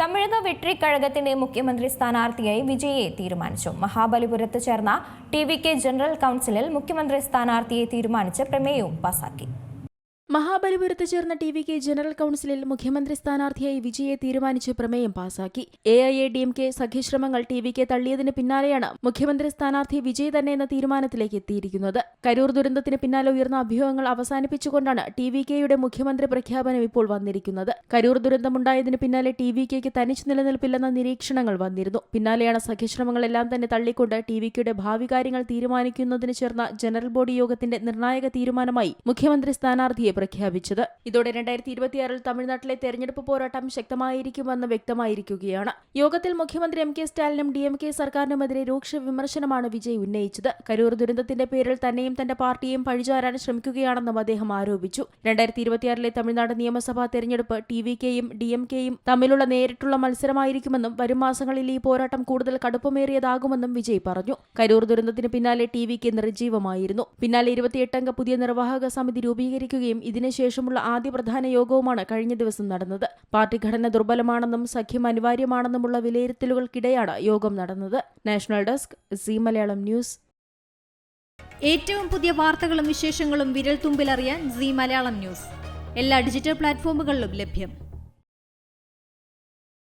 തമിഴക വെട്രി കഴകത്തിന്റെ മുഖ്യമന്ത്രി സ്ഥാനാർത്ഥിയായി വിജയെ തീരുമാനിച്ചു. മഹാബലിപുരത്ത് ചേർന്ന ടി ജനറൽ കൗൺസിലിൽ മുഖ്യമന്ത്രി സ്ഥാനാർത്ഥിയെ തീരുമാനിച്ച് പ്രമേയവും പാസാക്കി. മഹാബലിപുരത്ത് ചേർന്ന ടി വി കെ ജനറൽ കൌൺസിലിൽ മുഖ്യമന്ത്രി സ്ഥാനാർത്ഥിയായി വിജയെ തീരുമാനിച്ച് പ്രമേയം പാസാക്കി. A I A D M K സഖ്യശ്രമങ്ങൾ T V K തള്ളിയതിന് പിന്നാലെയാണ് മുഖ്യമന്ത്രി സ്ഥാനാർത്ഥി വിജയ് തന്നെ എന്ന തീരുമാനത്തിലേക്ക് എത്തിയിരിക്കുന്നത്. കരൂർ ദുരന്തത്തിന് പിന്നാലെ ഉയർന്ന അഭ്യൂഹങ്ങൾ അവസാനിപ്പിച്ചുകൊണ്ടാണ് ടി വി കെയുടെ മുഖ്യമന്ത്രി പ്രഖ്യാപനം ഇപ്പോൾ വന്നിരിക്കുന്നത്. കരൂർ ദുരന്തമുണ്ടായതിന് പിന്നാലെ ടി വി കെക്ക് തനിച്ചു നിലനിൽപ്പില്ലെന്ന നിരീക്ഷണങ്ങൾ വന്നിരുന്നു. പിന്നാലെയാണ് സഖ്യശ്രമങ്ങളെല്ലാം തന്നെ തള്ളിക്കൊണ്ട് ടി വി കെയുടെ ഭാവി കാര്യങ്ങൾ തീരുമാനിക്കുന്നതിന് ചേർന്ന ജനറൽ ബോഡി യോഗത്തിന്റെ നിർണായക തീരുമാനമായി മുഖ്യമന്ത്രി സ്ഥാനാർത്ഥിയെ പ്രഖ്യാപിച്ചത്. ഇതോടെ രണ്ടായിരത്തി ഇരുപത്തിയാറിൽ തമിഴ്നാട്ടിലെ തെരഞ്ഞെടുപ്പ് പോരാട്ടം ശക്തമായിരിക്കുമെന്ന് വ്യക്തമായിരിക്കുകയാണ്. യോഗത്തിൽ മുഖ്യമന്ത്രി എം കെ സ്റ്റാലിനും ഡി എം കെ സർക്കാരിനുമെതിരെ രൂക്ഷ വിമർശനമാണ് വിജയ് ഉന്നയിച്ചത്. കരൂർ ദുരന്തത്തിന്റെ പേരിൽ തന്നെയും തന്റെ പാർട്ടിയെയും പഴിചാരാൻ ശ്രമിക്കുകയാണെന്നും അദ്ദേഹം ആരോപിച്ചു. രണ്ടായിരത്തി ഇരുപത്തിയാറിലെ തമിഴ്നാട് നിയമസഭാ തെരഞ്ഞെടുപ്പ് ടി വി കെയും ഡി എം കെയും തമ്മിലുള്ള നേരിട്ടുള്ള മത്സരമായിരിക്കുമെന്നും വരും മാസങ്ങളിൽ ഈ പോരാട്ടം കൂടുതൽ കടുപ്പമേറിയതാകുമെന്നും വിജയ് പറഞ്ഞു. കരൂർ ദുരന്തത്തിന് പിന്നാലെ ടി വി കെ നിർജീവമായിരുന്നു. പിന്നാലെ ഇരുപത്തിയെട്ടംഗ പുതിയ നിർവാഹക സമിതി രൂപീകരിക്കുകയും ഇതിനുശേഷമുള്ള ആദ്യ പ്രധാന യോഗവുമാണ് കഴിഞ്ഞ ദിവസം നടന്നത്. പാർട്ടി ഘടന ദുർബലമാണെന്നും സഖ്യം അനിവാര്യമാണെന്നുമുള്ള വിലയിരുത്തലുകൾക്കിടെയാണ് യോഗം നടന്നത്. National desk Zee Malayalam news. ഏറ്റവും പുതിയ വാർത്തകളും വിശേഷങ്ങളും വിരൽ തുമ്പിലറിയാൻ സി മലയാളം ന്യൂസ്. എല്ലാ ഡിജിറ്റൽ പ്ലാറ്റ്ഫോമുകളിലും ലഭ്യം.